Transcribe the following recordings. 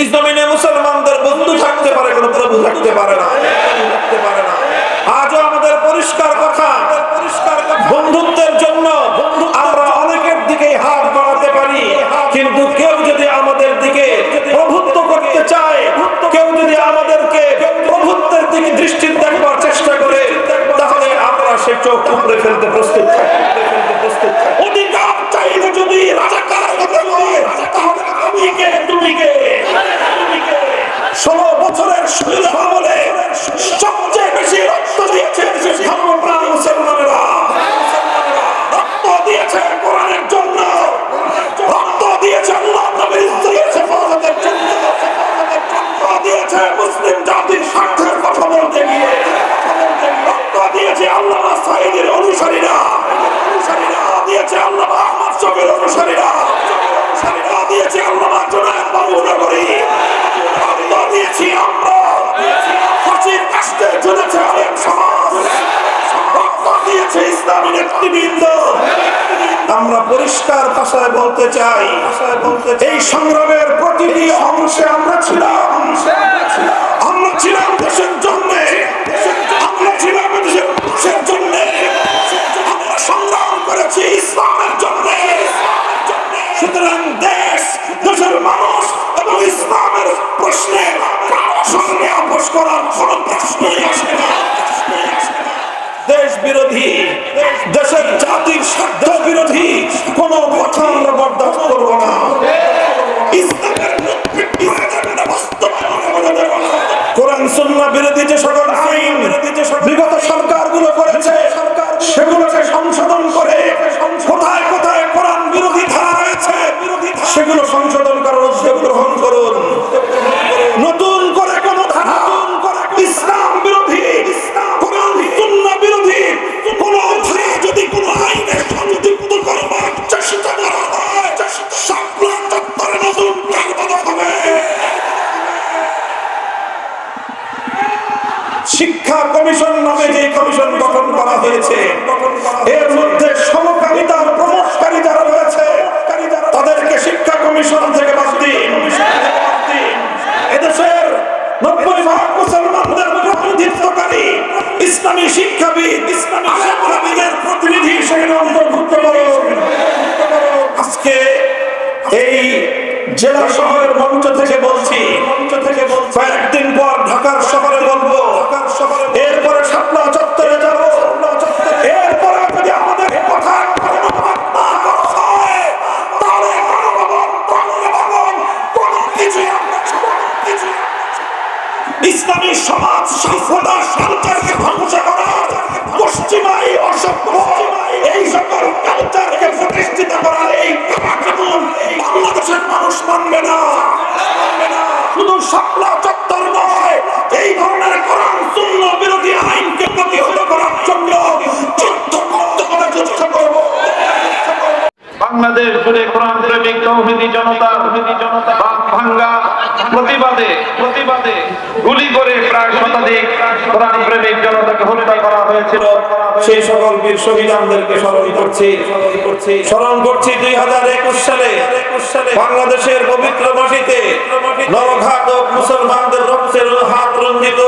এই জমিনে মুসলমানদের বন্ধু থাকতে পারে, কোনো প্রভু থাকতে পারে না আজও আমাদের পরিষ্কার কথা পরিষ্কার বন্ধুত্বের জন্য আমরা অনেকের দিকে হাত বাড়াতে পারি, কিন্তু কেউ যদি আমাদের দিকে প্রভুত্ব করতে চায়, কেউ যদি আমাদেরকে প্রভুত্বের দিকে দৃষ্টি দেখবার চেষ্টা করে, তাহলে আমরা সে চোখ উপরে ফেলতে প্রস্তুত থাকি ফেলতে প্রস্তুত। অধিকার চাইলে যদি রাজাকার বছরের বিরোধী, দেশের জাতির স্বার্থ বিরোধী কোন কথা আমরা বরদাস্ত করব না। কোরআন, সুন্নাহ বিরোধী যে সকল আইন, বিগত সরকারগুলো করেছে শিক্ষা কমিশন নামে যে কমিশন গঠন করা হয়েছে এর মধ্যে শুধু বাংলাদেশ জুড়ে কোরআন প্রেমিক তৌহিদি জনতা জনতা ভাঙ্গা প্রতিবাদে প্রতিবাদে গুলি করে প্রায় শতাধিক কোরআন প্রেমিক জনতাকে হত্যা করা হয়েছিল। সেই সকল বীর শহীদানদেরকে স্মরণ করছি। স্মরণ করছি দুই হাজার একুশ সালে বাংলাদেশের পবিত্র মাটিতে নরঘাত ও মুসলমানদের রক্তের হাত রঞ্জিত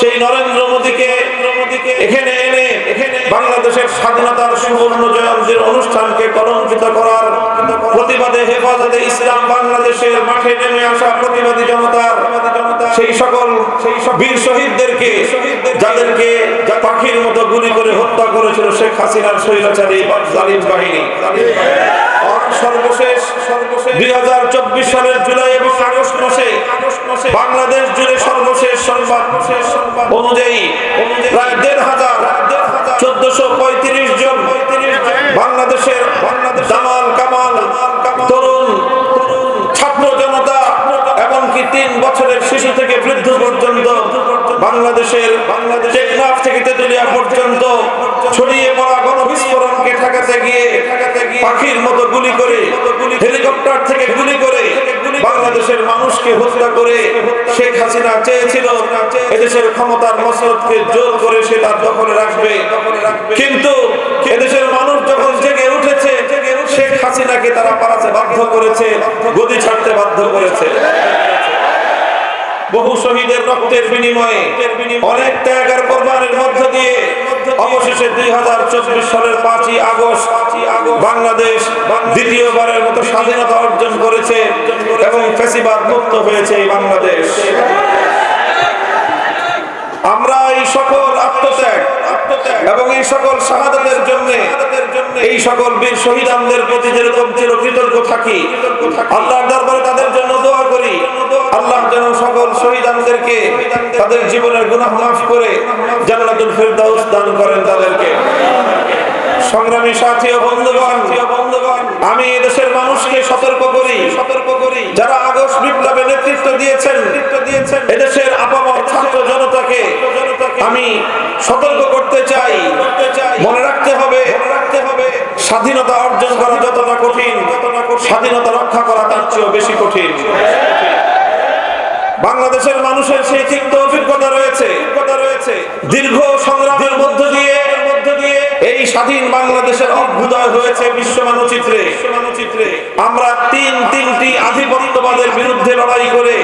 সেই নরেন্দ্র মোদীকে এখানে বাংলাদেশের স্বাধীনতার সুবর্ণ জয়ন্তীর অনুষ্ঠানকে কলঙ্কিত করার প্রতিবাদে হেফাজতে ইসলাম বাংলাদেশের মাঠে নেমে আসা প্রতিবাদী জনতার সেই সকল সেই বীর শহীদদেরকে, যাদেরকে পাখির মতো গুলি করে হত্যা করেছিল শেখ হাসিনার স্বৈরাচারী জালিম বাহিনী। সর্বশেষ দুই হাজার চব্বিশ সালের জুলাই এবং আগস্ট মাসে বাংলাদেশ জুড়ে সর্বশেষ সংবাদ অনুযায়ী প্রায় দেড় হাজার চোদ্দশো পঁয়ত্রিশ জন বাংলাদেশের জামাল কামাল, তরুণ, ছাত্র জনতা এমনকি তিন বছরের শিশু থেকে বৃদ্ধ পর্যন্ত বাংলাদেশের টেকনাফ থেকে তেতুলিয়া পর্যন্ত ছড়িয়ে পড়া গণবিস্ফোরণকে ঠেকাতে গিয়ে পাখির মতো গুলি করে, হেলিকপ্টার থেকে গুলি করে বাংলাদেশের মানুষকে হত্যা করে শেখ হাসিনা চেয়েছিল। এদেশের ক্ষমতার মসরতকে জোর করে সে তার দখলে রাখবে। কিন্তু এদেশের মানুষ যখন জেগে উঠেছে, শেখ হাসিনাকে তারা পালাতে বাধ্য করেছে, গদি ছাড়তে বাধ্য করেছে। শহীদের রক্তের বিনিময়ে অনেক ত্যাগ আর কোরবানির মধ্য দিয়ে অবশেষে দুই হাজার চব্বিশ সালের পাঁচই আগস্ট বাংলাদেশ দ্বিতীয়বারের মতো স্বাধীনতা অর্জন করেছে এবং ফেসিবাদ মুক্ত হয়েছে এই বাংলাদেশ। আমরা এই সকল আত্মত্যাগ এবং এই সকল শাহাদাতের জন্য এই সকল বীর শহীদানদের প্রতি যেরকম চির কৃতজ্ঞ থাকি, আল্লাহর দরবারে তাদের জন্য দোয়া করি। আল্লাহ যেন সকল শহীদানদেরকে তাদের জীবনের গুনাহ মাফ করে জান্নাতুল ফেরদাউস দান করেন তাদেরকে। সংগ্রামী সাথী ও বন্ধুগণ, আমি এদেশের মানুষকে সতর্ক করি সতর্ক করি। যারা আগস্ট বিপ্লবে নেতৃত্ব দিয়েছেন, এদেশের আপামর ছাত্র জনতাকে আমি সতর্ক করতে চাই। মনে রাখতে হবে স্বাধীনতা অর্জন করা যতটা কঠিন, স্বাধীনতা রক্ষা করা তার চেয়েও বেশি কঠিন। বাংলাদেশের মানুষের সেই তিক্ত অভিজ্ঞতা রয়েছে, দীর্ঘ সংগ্রামের মধ্য দিয়ে এই স্বাধীন বাংলাদেশের অভ্যুদয় হয়েছে বিশ্ব মানচিত্রে। আমরা তিন তিনটি আধিপত্যবাদের বিরুদ্ধে লড়াই করে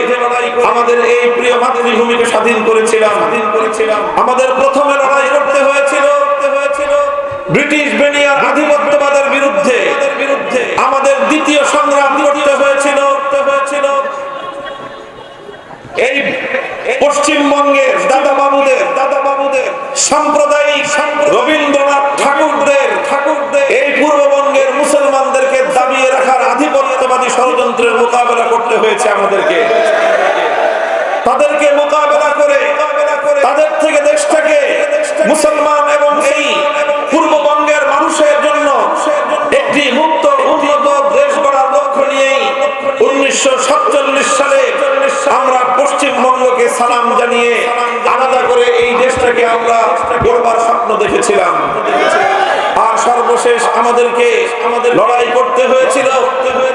আমাদের এই প্রিয় মাতৃভূমিকে স্বাধীন করেছিলাম। আমাদের প্রথমে লড়াই করতে হয়েছিল ব্রিটিশ বেনিয়ার বিরুদ্ধে আমাদের দ্বিতীয় সংগ্রাম করতে হয়েছিল। হয়েছিল এই পশ্চিমবঙ্গের দাদা বাবুদের দাদা বাবুদের সাম্প্রদায়িক রবীন্দ্রনাথ ঠাকুরদের ঠাকুরদের, এই পূর্ববঙ্গের মুসলমানদেরকে দাবিয়ে রাখার আধিপত্যবাদী ষড়যন্ত্রের মোকাবেলা করতে হয়েছে আমাদেরকে। তাদেরকে মোকাবেলা করে, তাদের থেকে দেশটাকে মুসলমান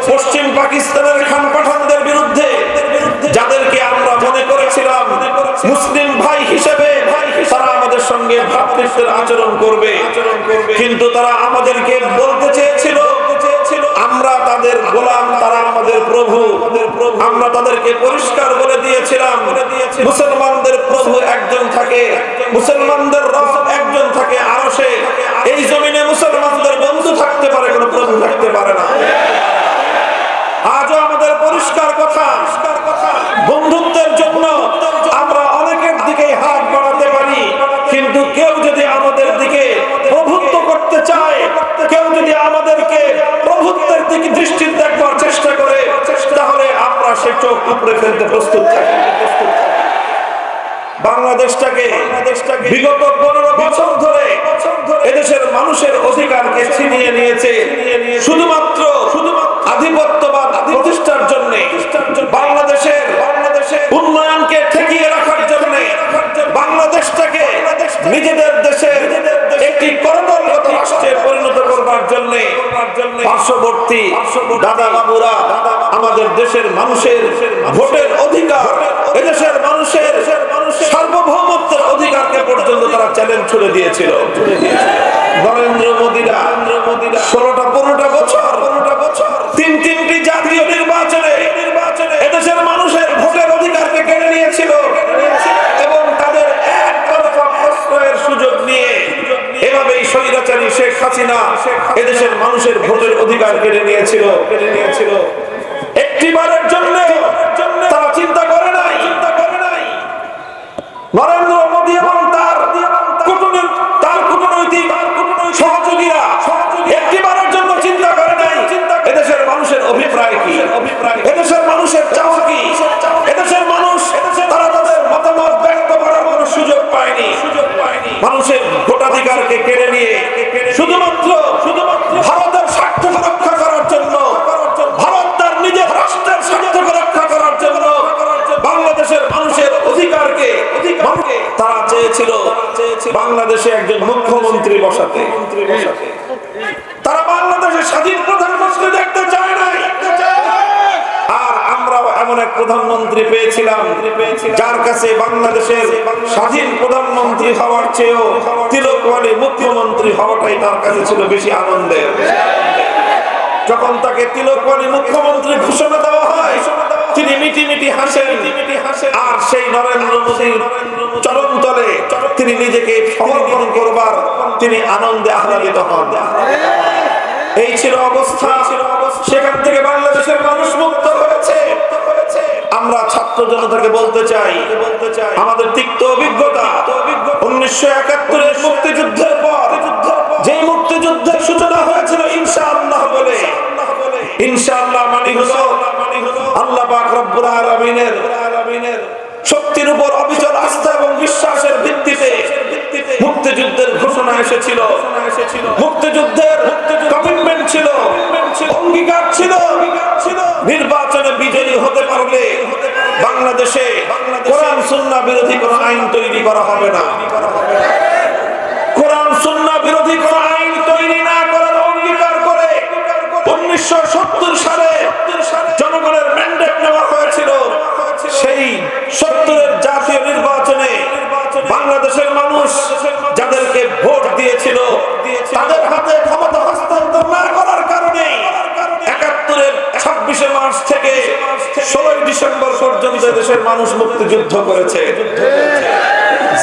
পশ্চিম পাকিস্তানের খান পাঠানদের বিরুদ্ধে, যাদেরকে আমরা মনে করেছিলাম মুসলিম ভাই হিসেবে তারা আমাদের সঙ্গে ভ্রাতৃত্বের আচরণ করবে। কিন্তু তারা আমাদেরকে বলতে চেয়েছিল, আমরা তাদের গোলাম আমাদের প্রভু আমরা তাদেরকে পরিষ্কার বলে দিয়েছিলাম। মুসলমানদের প্রভু একজন থাকে। মুসলমানদের রব একজন থাকে আরশে এই জমিনে মুসলমানদের বন্ধু থাকতে পারে কোনো প্রভু থাকতে পারে না। আজও আমাদের পরিষ্কার কথা। বন্ধুত্বের জন্য আমরা অনেকের দিকে হাত বাড়াতে পারি। কিন্তু কেউ যদি আমাদের দিকে প্রভুত্ব করতে চায় কেউ যদি আমাদেরকে প্রভুত্বের দিকে দৃষ্টি দেখবার চেষ্টা করে তাহলে আমরা সে চোখ উপরে ফেলতে প্রস্তুত থাকি। বাংলাদেশটাকে বিগত পনেরো বছর ধরে এদেশের মানুষের অধিকারকে ছিনিয়ে নিয়েছে। শুধুমাত্র শুধুমাত্র আধিপত্যবাদ প্রতিষ্ঠার জন্য বাংলাদেশের বাংলাদেশের উন্নয়নকে ঠেকিয়ে রাখার জন্য বাংলাদেশটাকে নিজেদের দেশের একটি করদলগত রাষ্ট্রে পরিণত আমাদের দেশের মানুষের ভোটের অধিকার, এদেশের মানুষের সার্বভৌমত্বের অধিকারকে পর্যন্ত তারা চ্যালেঞ্জ ছুড়ে দিয়েছিল। নরেন্দ্র মোদীরা ষোলোটা পনেরোটা বছর মানুষের ভোটের অধিকার কেড়ে নিয়েছিল। কেড়ে নিয়েছিল। একটিবারের জন্য তারা চিন্তা করে নাই। চিন্তা করে নাই। নরেন্দ্র মোদী এবং তার সুযোগ পায়নি সুযোগ পায়নি। মানুষের ভোটাধিকারকে কেড়ে নিয়ে শুধুমাত্র শুধুমাত্র চেয়েছিল বাংলাদেশে একজন মুখ্যমন্ত্রী বসাতে। তারা বাংলাদেশের স্বাধীন প্রধানমন্ত্রী দেখতে চায় নাই। আর আমরাও এমন এক প্রধানমন্ত্রী পেয়েছিলাম, যার কাছে বাংলাদেশের স্বাধীন প্রধানমন্ত্রী হওয়ার চেয়েও তিলকওয়ালি মুখ্যমন্ত্রী হওয়াটাই তার কাছে ছিল বেশি আনন্দের। যখন তাকে তিলকমানি মুখ্যমন্ত্রী ঘোষণা দেওয়া হয়, তিনি মিটি মিটি হাসেন। আর সেই নরেন্দ্র মোদীর চরণ তলে তিনি নিজেকে সমর্পণ করবার তিনি আনন্দে আহ্লাদিত হন। এই ছিল অবস্থা। সেখান থেকে বাংলাদেশের মানুষ মুক্ত হয়েছে আমরা ছাত্র জনতাকে বলতে চাই, আমাদের তিক্ত অভিজ্ঞতা উনিশশো একাত্তরের মুক্তিযুদ্ধের আল্লাহ শক্তির উপর অবিচল আস্থা এবং বিশ্বাসের ভিত্তিতে মুক্তিযুদ্ধের ঘোষণা এসেছিল। মুক্তিযুদ্ধের কমিটমেন্ট ছিল, অঙ্গীকার ছিল। নির্বাচনে বিজয়ী হতে পারলে বাংলাদেশে কোরআন সুন্না বিরোধী কোন আইন তৈরি করা হবে না। কোরআন, সুন্নাহ বিরোধী কোন আইন তৈরি না করার অঙ্গীকার করে উনিশশো সত্তর সালে জনগণের সত্তরের জাতীয় নির্বাচনে বাংলাদেশের মানুষ যাদেরকে ভোট দিয়েছিল, তাদের হাতে ক্ষমতা হস্তান্তর না করার কারণে একাত্তরের ছাব্বিশে মার্চ থেকে ষোলোই ডিসেম্বর পর্যন্ত দেশের মানুষ মুক্তিযুদ্ধ করেছে।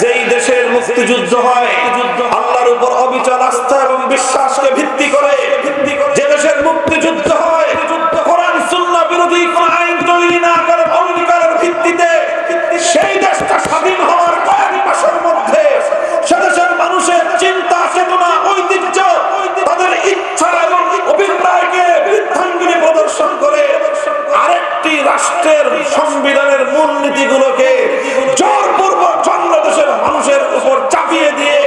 যেই দেশের মুক্তিযুদ্ধ হয়, আল্লাহর উপর অবিচল আস্থা এবং বিশ্বাসকে সংবিধানের মূলনীতিগুলোকে জোরপূর্বক বাংলাদেশের মানুষের উপর চাপিয়ে দিয়ে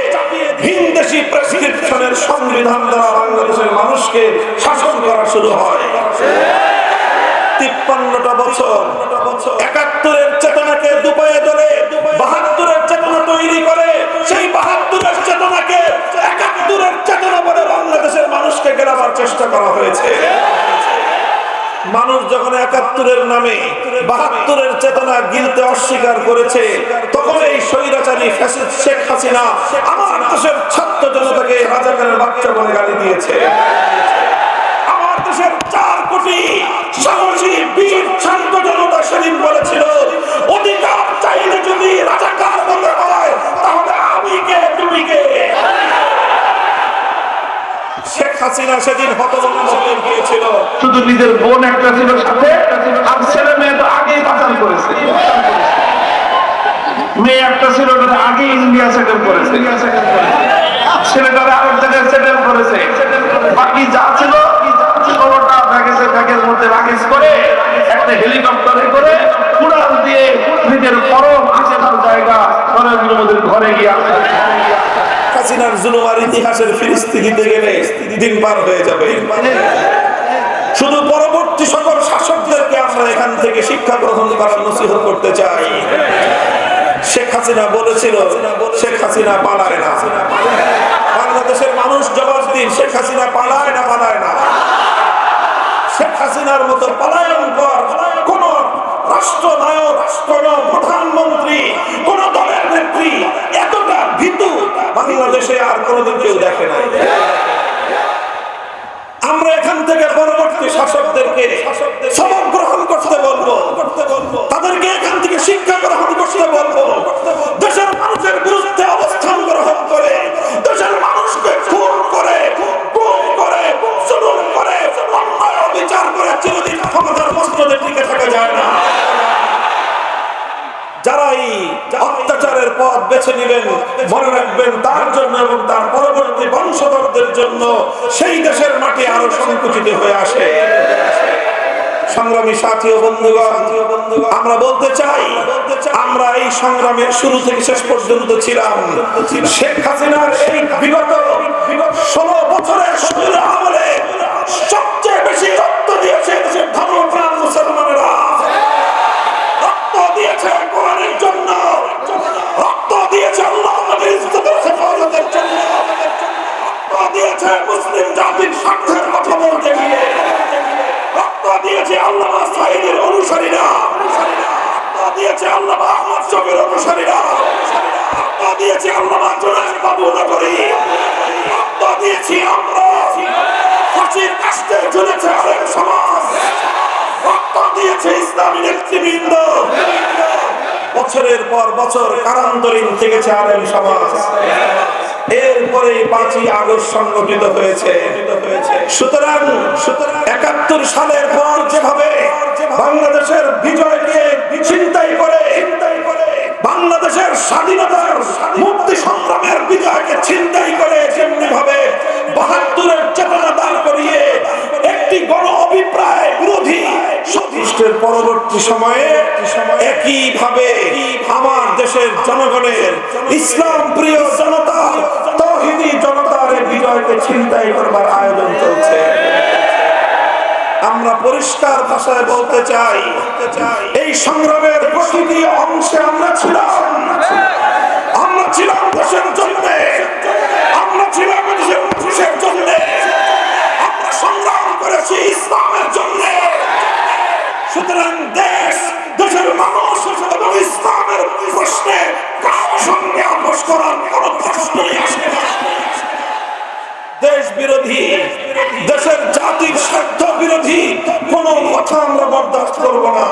ভিনদেশি প্রেসক্রিপশনের সংবিধান দ্বারা বাংলাদেশের মানুষকে শাসন করা শুরু হয়। একাত্তরের চেতনাকে বাহাত্তরের চেতনা তৈরি করে, সেই বাহাত্তরের চেতনাকে একাত্তরের চেতনা বলে বাংলাদেশের মানুষকে গেলাবার চেষ্টা করা হয়েছে। মানুষ যখন একাত্তরের নামে বাহাত্তরের চেতনা গিলতে অস্বীকার করেছে, তখন এই স্বৈরাচারী ফ্যাসিস্ট শেখ হাসিনা আমার দেশের ছাত্র জনতাকে রাজাকারের বাচ্চা বলে গালি দিয়েছে। আমার দেশের চার কোটি সাহসী, বীর, ছাত্র জনতা বলেছিল, অধিকার চাইলে যদি হয়, তাহলে আমি কে, তুমি কে? শুধু নিজের বোন একটা ছিল সাথে, আর ছেলে মেয়ে তো আগেই পাচার করেছে। মেয়ে একটা ছিল আগে ইন্ডিয়া সেটেল করেছে। ছেলেটারে আরেক জায়গায় সেটেল করেছে। বাকি যা ছিল করে, একটা হেলিকপ্টারে করে উড়াল দিয়ে নিজের পরম আচেনার জায়গা নরেন্দ্র মোদীর ঘরে গিয়ে হাসিনার জুলুমার ইতিহাসের গেলে দিন পার হয়ে যাবে। শুধু পরবর্তী সকল শাসকদেরকে আমরা এখান থেকে শিক্ষা গ্রহণ করতে চাই। শেখ হাসিনা বলেছিল, শেখ হাসিনা পালায় না। বাংলাদেশের মানুষ জবাব দিন, শেখ হাসিনা পালায় না পালায় না। শেখ হাসিনার মতো পলায়নকর কোন রাষ্ট্রনায়ক, কোন বাংলাদেশে আর কোনোদিন কেউ দেখে নাই। আমরা এখান থেকে পরবর্তী শাসকদেরকে সবক গ্রহণ করতে বলব। তাদেরকে এখান থেকে শিক্ষা গ্রহণ করতে বলব। দেশের মানুষের বিরুদ্ধে অবস্থান গ্রহণ করে, দেশের মানুষকে খুন করে, গুম করে, জুলুম করে, অন্যায় বিচার করে চিরদিন ক্ষমতার মস্তদে টিকে থাকা যায় না। যারা এই অত্যাচারের পথ বেছে নিলেন মনে রাখবেন তার জন্য এবং তার পরবর্তী বংশধরদের জন্য সেই দেশের মাটি আরও সংকুচিত হয়ে আসে। সংগ্রামী সাথী ও বন্ধুগণ, আমরা বলতে চাই, আমরা এই সংগ্রামের শুরু থেকে শেষ পর্যন্ত ছিলাম। শেখ হাসিনার এই বিগত ষোলো বছরের সুদূর রক্ত দিয়েছে মুসলিম জাতির স্বার্থের কথা বলতে গিয়ে রক্ত দিয়েছে আল্লাহ সাইদের অনুসারীরা। রক্ত দিয়েছে আল্লাহ আহমদ শফির অনুসারীরা। দিয়েছে আল্লাহ জোনায়েদ বাবু নগরী। দিয়েছি আমরা। ফাঁসির কাস্তে আলেম সমাজ। দিয়েছে ইসলামী নেতৃবৃন্দ। বছরের পর বছর কারান্তরীণ থেকেছে আলেম সমাজ। এরপরে পাঁচই আগস্ট সংগঠিত হয়েছে। সুতরাং একাত্তর সালের পর যেভাবে বাংলাদেশের বিজয়কে চিন্তাই করে, বাংলাদেশের স্বাধীনতার মুক্তি সংগ্রামের বিজয়কে চিন্তাই করে যেমনি ভাবে বাহাত্তরের চেতনা দাঁড় করিয়ে একটি গণ অভিপ্রায় বিরোধী সদৃষ্টের পরবর্তী সময়ে একই ভাবে আমার দেশের জনগণের ইসলাম প্রিয় জনতা এই চিন্তাই করবার আয়োজন চলছে। আমরা পরিষ্কার ভাষায় বলতে চাই, এই সংগ্রামের প্রকৃতি অংশে আমরা ছিলাম। আমরা ছিলাম দেশের জন্য। আমরা ছিলাম বরদাস্ত করব না।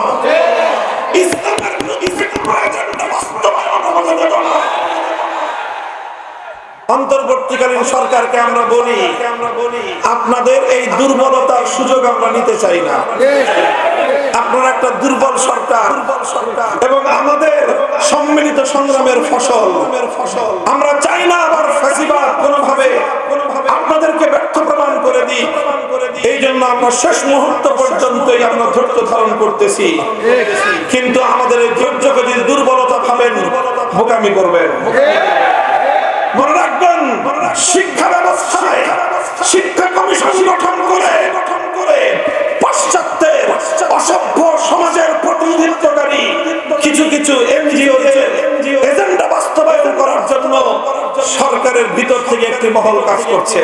অন্তর্বর্তীকালীন সরকারকে আমরা বলি, আপনাদের এই দুর্বলতার সুযোগ আমরা নিতে চাই না। আপনারা একটা দুর্বল সরকার এবং আমাদের সম্মিলিত সংগ্রামের ফসল। আমরা চাই না আবার ফাঁসিবাদ কোনোভাবে। আপনাদেরকে ব্যর্থ প্রমাণ করে দিই। এই জন্য আমরা শেষ মুহূর্ত পর্যন্তই আমরা ধৈর্য ধারণ করতেছি। কিন্তু আমাদের এই ধৈর্যকে যদি দুর্বলতা ভাবেন, বোকামি করবেন। অসভ্য সমাজের প্রতিনিধিত্বকারী কিছু কিছু এজেন্ডা বাস্তবায়ন করার জন্য সরকারের ভিতর থেকে একটি মহল কাজ করছে।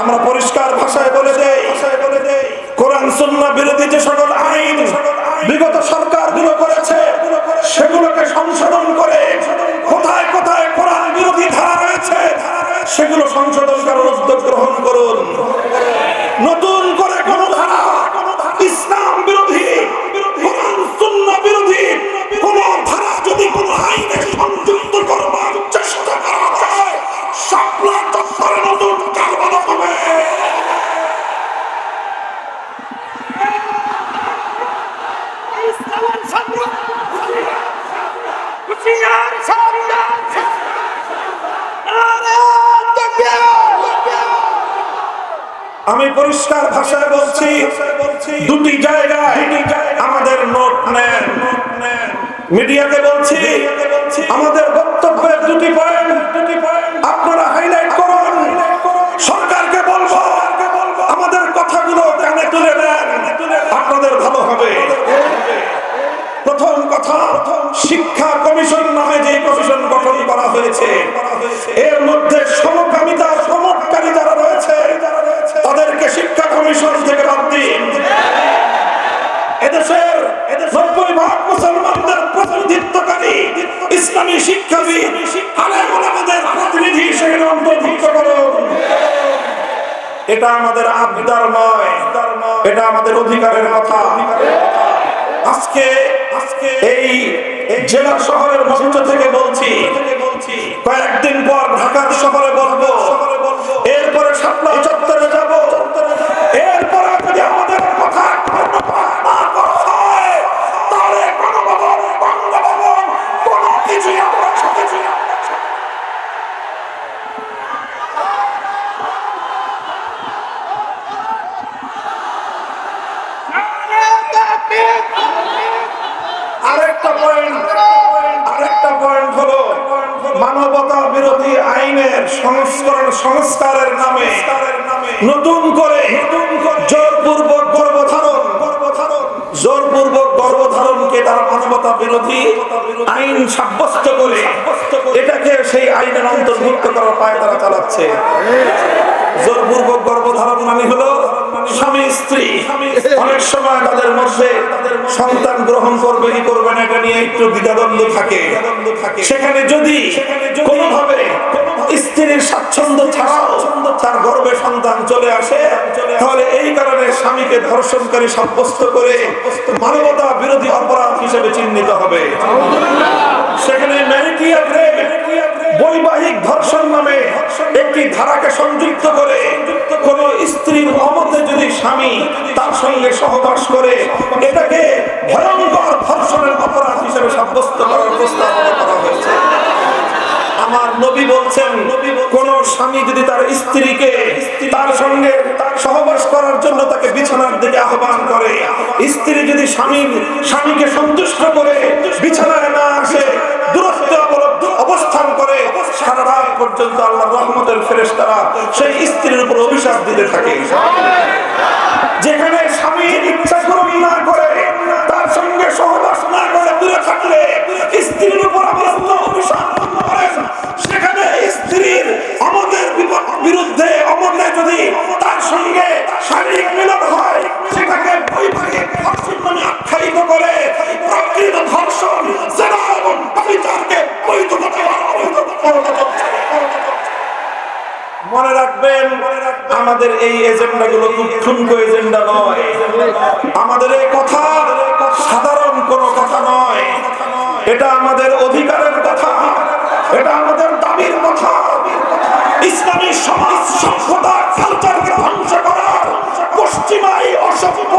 আমরা পরিষ্কার ভাষায় বলে দেই কোরআন সুন্না বিরোধী যে সকল আইন বিগত সরকারগুলো করেছে সেগুলোকে সংশোধন করে কোথায় কোথায় কোরআন বিরোধী ধারা রয়েছে সেগুলো সংশোধন করার উদ্যোগ গ্রহণ করুন। নতুন বলছি, দুটি জায়গায় আমাদের নোট নেন। মিডিয়াকে বলছি, আমাদের বক্তব্যের দুটি পয়েন্ট দুটি পয়েন্ট আপনারা হাইলাইট করুন। সরকারকে বলব, আমাদের কথাগুলো কানে তুলে নেন। আপনাদের ভালো হবে। প্রথম কথা, শিক্ষা কমিশন নামে যে কমিশন গঠন করা হয়েছে, এর এটা আমাদের আবদার নয়। এটা আমাদের অধিকারের কথা। আজকে আজকে এই জেলা শহরের মঞ্চ থেকে বলছি, কয়েকদিন পর ঢাকার শহরে বলব, এরপরে সাতলা চত্বরে মানবতা বিরোধী আইনের সংস্করণ সংস্কারের নামে নতুন করে জোরপূর্বক গর্ভধারণ জোরপূর্বক গর্ভধারণকে তারা মানবতা বিরোধী আইন সাব্যস্ত করে এটাকে সেই আইনের অন্তর্ভুক্ত করার পায় তারা চালাচ্ছে। জোরপূর্বক গর্ভধারণ মানে হলো স্বামী, স্ত্রী, অনেক সময় তাদের মধ্যে সন্তান গ্রহণ করবে, কি করবে না, এটা নিয়ে একটু দ্বিধাদ্বন্দ্ব থাকে। সেখানে যদি কোনোভাবে স্ত্রীর স্বাচ্ছন্দ্য ছাড়াও তার গর্ভে সন্তান চলে আসে, তাহলে এই কারণে স্বামীকে ধর্ষণকারী সাব্যস্ত করে মানবতা বিরোধী অপরাধ হিসেবে চিহ্নিত হবে। সেখানে ম্যারিটিয়াল রেপ বৈবাহিক ধর্ষণ নামে একটি ধারাকে সংযুক্ত করে কোন স্ত্রীর অমতে যদি স্বামী তার সঙ্গে সহবাস করে, এটাকে ভয়ঙ্কর ধর্ষণের অপরাধ হিসেবে সাব্যস্ত করার প্রস্তাবনা করা হয়েছে। আমার নবী বলছেন, কোন স্বামী যদি তার স্ত্রীকে তার সঙ্গে সহবাস করার জন্য তাকে বিছানার দিকে আহ্বান করে, স্ত্রী যদি স্বামীর, স্বামীকে সন্তুষ্ট করে বিছানায় না আসে, দূরত্ব অবস্থান করে সারা রাত পর্যন্ত আল্লাহ রহমতের ফেরেশতারা সেই স্ত্রীর উপর অভিশাপ দিতে থাকে। যেখানে স্বামী এজেন্ডা গুলো এজেন্ডা নয়। আমাদের এই কথা সাধারণ কোনো কথা নয়। এটা আমাদের অধিকারের কথা। এটা আমাদের দাবির কথা। ইসলামী সমাজ, সভ্যতা কালচারকে ধ্বংস করার পশ্চিমাই অসভ্য।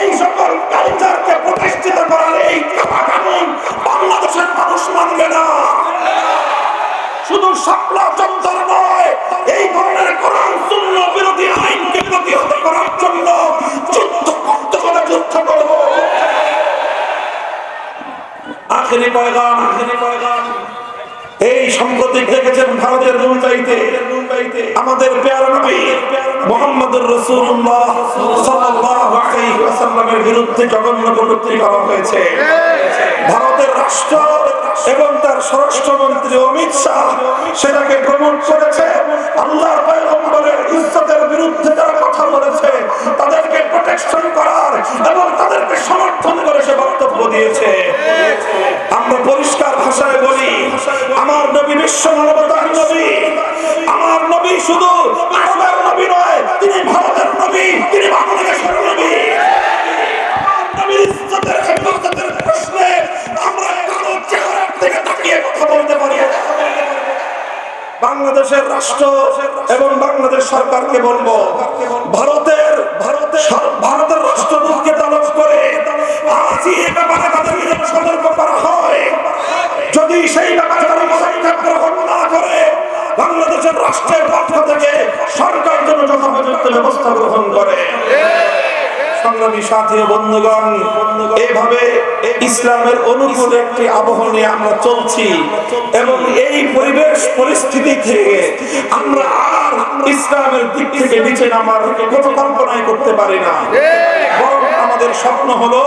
এই সকল কালচারকে প্রতিষ্ঠিত করার এই বাংলাদেশের মানুষ মানবে না। শুধু শাপলা চত্বর নয়, এই ধরনের কোরআন শূন্য বিরোধী আইনকে প্রতিহত করার জন্য যুদ্ধ করতে করে যুদ্ধ করব আখেরি পয়গান আখেরি পয়গান এই সম্প্রতি দেখেছেন ভারতের মুম্বাইতে আমাদের পেয়ারা নবী মোহাম্মদুর রাসূলুল্লাহ সাল্লাল্লাহু আলাইহি ওয়াসাল্লামের বিরুদ্ধে জঘন্য হয়েছে। ভারতের রাষ্ট্র এবং তার অমিত শাহ সেটাকে করেছে। পয়গম্বরের ইজ্জতের বিরুদ্ধে কথা বলেছে, তাদেরকে প্রোটেকশন করার এবং তাদেরকে সমর্থন করে সে বক্তব্য দিয়েছে। আমরা পরিষ্কার ভাষায় বলি, আমার নবী বিশ্ব মানবতার নবী বাংলাদেশের রাষ্ট্র এবং বাংলাদেশ সরকারকে বলব, ভারতের ভারতের রাষ্ট্রদূতকে তলব করে আজই এ ব্যাপারে তাদেরকে সতর্ক করা হয়। যদি সেই ব্যাপারে তারা পদক্ষেপ গ্রহণ না করে, বাংলাদেশের রাষ্ট্রের পক্ষ থেকে সরকার যেন যথাযথ ব্যবস্থা গ্রহণ করে। সংগ্রামী সাথী বন্ধুগণ এইভাবে ইসলামের অনুকূল একটি আবহ নিয়ে আমরা চলছি এবং এই পরিবেশ পরিস্থিতি থেকে আমরা আর ইসলামের দিক থেকে নিচে নামার কোনো কল্পনাই করতে পারি না। আমাদের স্বপ্ন হলো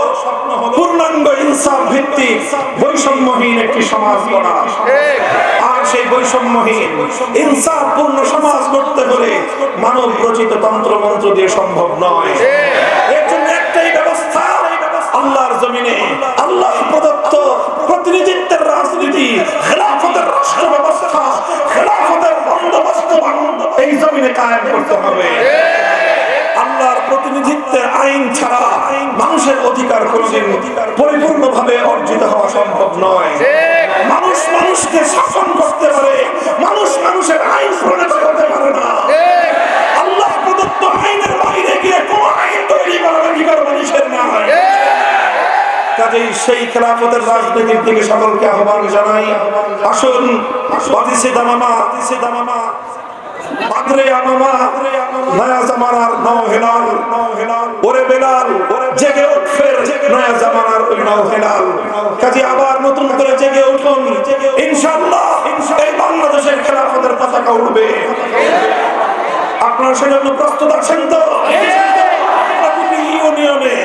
পূর্ণাঙ্গ ইনসাফ ভিত্তিক বৈষম্যহীন একটি সমাজ গড়া। আর সেই বৈষম্যহীন ইনসাফ পূর্ণ সমাজ গড়তে হলে মানব রচিত তন্ত্র মন্ত্র দিয়ে সম্ভব নয়। জমিনে আল্লাহ প্রদত্ত প্রতিনিধিত্বের রাজনীতি, খেলাফতের রাষ্ট্র ব্যবস্থা খেলাফতের বন্দোবস্ত এই জমিনে কায়েম করতে হবে। আল্লাহর প্রতিনিধিত্বের আইন ছাড়া মানুষের অধিকার কোনদিন পরিপূর্ণভাবে অর্জিত হওয়া সম্ভব নয়। মানুষ মানুষকে শাসন করতে পারে, মানুষ মানুষের আইন প্রণেতা কাজেই সেই খেলাফতের রাজনীতির দিকে সকলকে আহ্বান জানাই। আসুন আবার নতুন করে এই বাংলাদেশের উঠবে আপনারা সেজন্য প্রস্তুত আছেন তো? ইউনিয়নে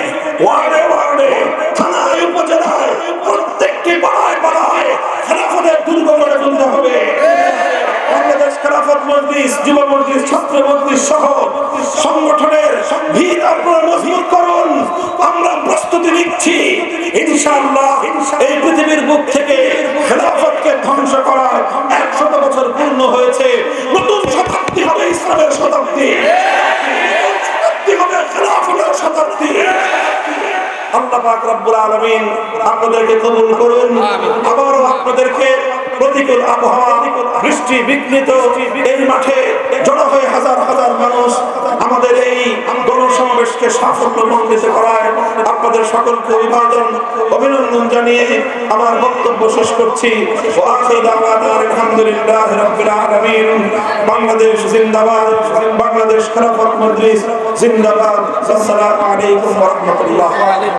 পাড়ায় পাড়ায় খেলাফতের দুর্গ করে তুলতে হবে। বাংলাদেশ খেলাফত মজলিস, যুব মজলিস, ছাত্র সহ সংগঠনের ভিত আপনারা মজবুত করুন। আমরা প্রস্তুতি নিচ্ছি। ইনশাআল্লাহ এই পৃথিবীর বুক থেকে পাক রব্বুল আলামিন আপনাদেরকে কবুল করুন। আবারও আপনাদেরকে প্রতিকূল আবহাওয়া বৃষ্টি বিঘ্নিত এই মাঠে জড়ো হয়ে হাজার হাজার মানুষ আমাদের এই গণসমাবেশকে সাফল্য মণ্ডিত করায় আপনাদের সকলকে অভিবাদন অভিনন্দন জানিয়ে আমার বক্তব্য শেষ করছি। আলহামদুলিল্লাহি রাব্বিল আলামিন। বাংলাদেশ জিন্দাবাদ বাংলাদেশ খেলাফত মজলিস জিন্দাবাদ। আসসালামু আলাইকুম ওয়া রাহমাতুল্লাহ।